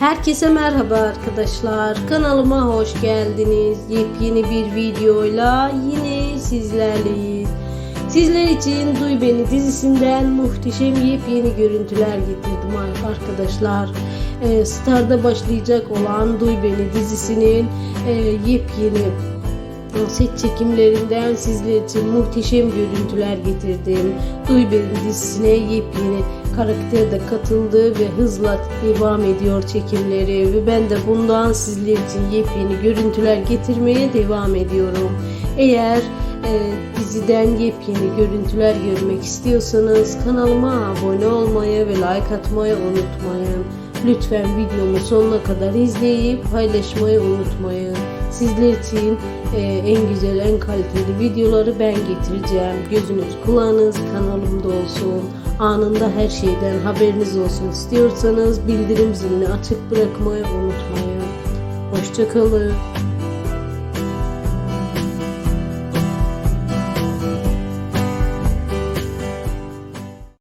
Herkese merhaba arkadaşlar. Kanalıma hoş geldiniz. Yepyeni bir videoyla yine sizlerleyiz. Sizler için Duy Beni dizisinden muhteşem yepyeni görüntüler getirdim arkadaşlar. Ee, Star'da başlayacak olan Duy Beni dizisinin e, yepyeni set çekimlerinden sizler için muhteşem görüntüler getirdim. Duy Beni dizisine yepyeni karakter de katıldı ve hızla devam ediyor çekimleri ve ben de bundan sizler için yepyeni görüntüler getirmeye devam ediyorum. Eğer e, diziden yepyeni görüntüler görmek istiyorsanız kanalıma abone olmayı ve like atmayı unutmayın. Lütfen videomu sonuna kadar izleyip paylaşmayı unutmayın. Sizler için e, en güzel, en kaliteli videoları ben getireceğim. Gözünüz, kulağınız kanalımda olsun. Anında her şeyden haberiniz olsun istiyorsanız bildirim zilini açık bırakmayı unutmayın. Hoşçakalın.